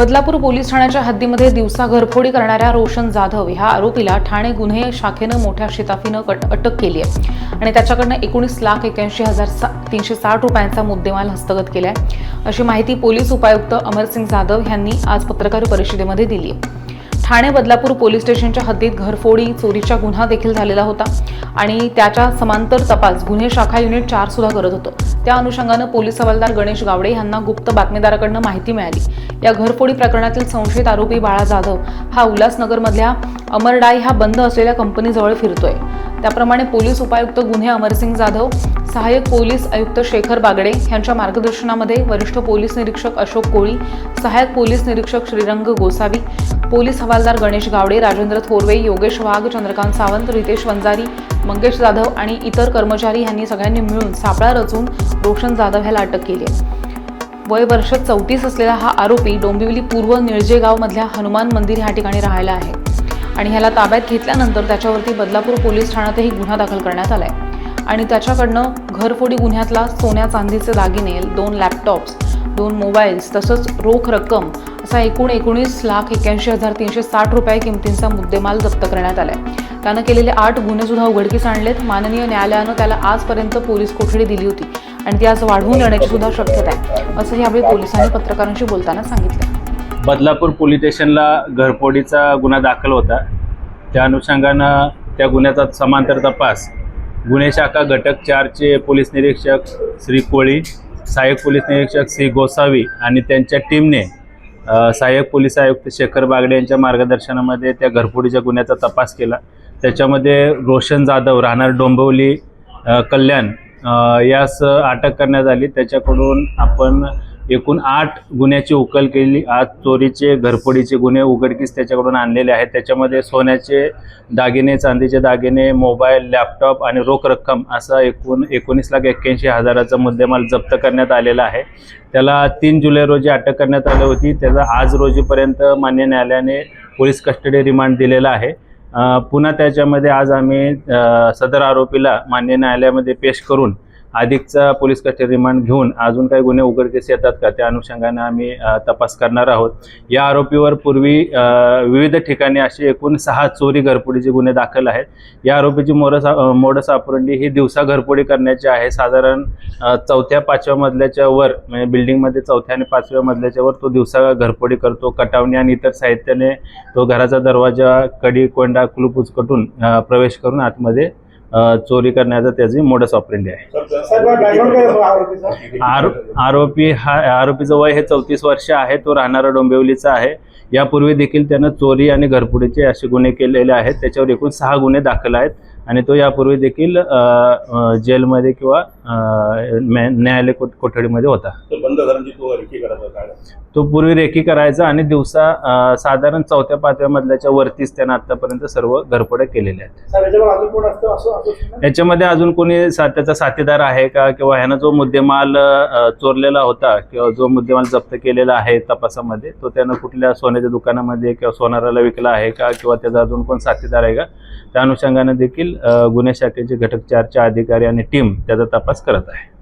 Badlapur police ठाण्याच्या हद्दीमध्ये दिवसा घरफोडी करणाऱ्या रोशन जाधव ह्या आरोपीला ठाणे गुन्हे शाखेनं मोठ्या शिताफीनं कट अटक केली आहे आणि त्याच्याकडनं एकोणीस लाख एक्याऐंशी हजार सा तीनशे साठ रुपयांचा मुद्देमाल हस्तगत केला आहे अशी माहिती पोलीस उपायुक्त अमरसिंग जाधव यांनी आज पत्रकार परिषदेमध्ये दिली ठाणे बदलापूर पोलीस स्टेशनच्या हद्दीत घरफोडी चोरीचा गुन्हा देखील झालेला होता. आणि त्याच्या समांतर तपास गुन्हे शाखा युनिट चार सुद्धा करत होतं. त्या अनुषंगानं पोलीस हवालदार गणेश गावडे यांना गुप्त बातमीदाराकडनं माहिती मिळाली. या घरफोडी प्रकरणातील संशयित आरोपी बाळा जाधव हा उल्हासनगरमधल्या अमरडाई ह्या बंद असलेल्या कंपनीजवळ फिरतोय. त्याप्रमाणे पोलीस उपायुक्त गुन्हे अमरसिंग जाधव सहाय्यक पोलीस आयुक्त शेखर बागडे यांच्या मार्गदर्शनामध्ये वरिष्ठ पोलीस निरीक्षक अशोक कोळी सहाय्यक पोलीस निरीक्षक श्रीरंग गोसावी पोलीस हवालदार गणेश गावडे राजेंद्र थोरवे योगेश वाघ चंद्रकांत सावंत रितेश वंजारी मंगेश जाधव आणि इतर कर्मचारी यांनी सगळ्यांनी मिळून सापळा रचून रोशन जाधव ह्याला अटक केली आहे. वय वर्ष चौतीस असलेला हा आरोपी डोंबिवली पूर्व निळजेगावमधल्या हनुमान मंदिर ह्या ठिकाणी राहायला आहे आणि ह्याला ताब्यात घेतल्यानंतर त्याच्यावरती बदलापूर पोलीस ठाण्यातही गुन्हा दाखल करण्यात आलाय. आणि त्याच्याकडनं घरफोडी गुन्ह्यातला सोन्या चांदीचे दागिने दोन लॅपटॉप्स दोन मोबाईल्स तसंच रोख रक्कम असा एकूण एकोणीस लाख एक्याऐंशी हजार तीनशे साठ रुपये किमतींचा मुद्देमाल जप्त करण्यात आलाय. त्यानं केलेले आठ गुन्हेसुद्धा उघडकीस आणलेत. माननीय न्यायालयानं त्याला आजपर्यंत पोलीस कोठडी दिली होती आणि ती आज वाढवून येण्याची सुद्धा शक्यता आहे असं यावेळी पोलिसांनी पत्रकारांशी बोलताना सांगितलं. बदलापूर पोलीस स्टेशनला घरफोडीचा गुन्हा दाखल होता. त्या अनुषंगानं त्या गुन्ह्याचा समांतर तपास गुन्हे शाखा घटक चारचे पोलीस निरीक्षक श्री कोळी सहाय्यक पोलीस निरीक्षक श्री गोसावी आणि त्यांच्या टीमने सहाय्यक पोलीस आयुक्त शेखर बागडे यांच्या मार्गदर्शनामध्ये त्या घरफोडीच्या गुन्ह्याचा तपास केला. त्याच्यामध्ये रोशन जाधव राहणार डोंबिवली कल्याण यास अटक करण्यात आली. त्याच्याकडून आपण एकूण आठ गुन्ह्याची उकल केली. आज चोरीचे घरफोडीचे गुन्हे उघडकीस त्याच्याकडून आणलेले आहेत. त्याच्यामध्ये सोन्याचे दागिने चांदीचे दागिने मोबाईल लॅपटॉप आणि रोख रक्कम असा एकूण एकोणीस लाख एक्क्याऐंशी हजाराचा मुद्देमाल जप्त करण्यात आलेला आहे. त्याला तीन जुलै रोजी अटक करण्यात आली होती. त्याचा आज रोजीपर्यंत मान्य न्यायालयाने पोलीस कस्टडी रिमांड दिलेला आहे. पुन्हा त्याच्यामध्ये आज आम्ही सदर आरोपीला मान्य न्यायालयामध्ये पेश करून अधिकचा पोलीस कस्टडी रिमांड घेऊन अजून काही गुन्हे उघडकीस येतात का? त्या अनुषंगाने आम्ही तपास करणार आहोत. या आरोपीवर पूर्वी विविध ठिकाणी असे एकूण सहा चोरी घरफोडीचे गुन्हे दाखल आहेत. या आरोपीची मोरस मोडस ऑपरेंडी ही दिवसा घरपोडी करण्याची आहे. साधारण चौथ्या पाचव्या मजल्याच्या वर म्हणजे बिल्डिंगमध्ये चौथ्या आणि पाचव्या मजल्याच्या वर तो दिवसा घरपोडी करतो. कटावणी आणि इतर साहित्याने तो घराचा दरवाजा कडी कोंडा कुलूप उचकटून प्रवेश करून आतमध्ये चोरी करण्याचा त्याची मोडस ऑपरेंडी आहे. आरोपी हा आरोपीचं वय हे चौतीस वर्ष आहे तो राहणारा डोंबिवलीचा आहे. यापूर्वी देखील त्यानं चोरी आणि घरफोडीचे असे गुन्हे केलेले आहेत त्याच्यावर एकूण सहा गुन्हे दाखल आहेत. आणि तो यापूर्वी देखील जेलमध्ये किंवा न्यायालय कोठ- कोठडीमध्ये होता. तो बंद घरांची तो रेकी करायचा काय? तो पूर्वी रेकी करायचा आणि दिवसा साधारण चौथ्या पाचव्या मधल्याच्या वरतीच त्यानं आतापर्यंत सर्व घरफोड्या केलेल्या आहेत. साहेब याच्यावर अजून कोण असतं असं असं? याच्यामध्ये अजून कोणी सा त्याचा साथीदार आहे का? किंवा ह्यानं जो मुद्देमाल चोरलेला होता किंवा जो मुद्देमाल जप्त केलेला आहे तपासामध्ये तो त्यानं कुठल्या सोन्याच्या दुकानामध्ये किंवा सोनाराला विकला आहे का? किंवा त्याचा अजून कोण साथीदार आहे का? त्या अनुषंगाने देखील गुन्हे शाखेचे घटक चारच्या अधिकारी आणि टीम त्याचा तपास करत आहे.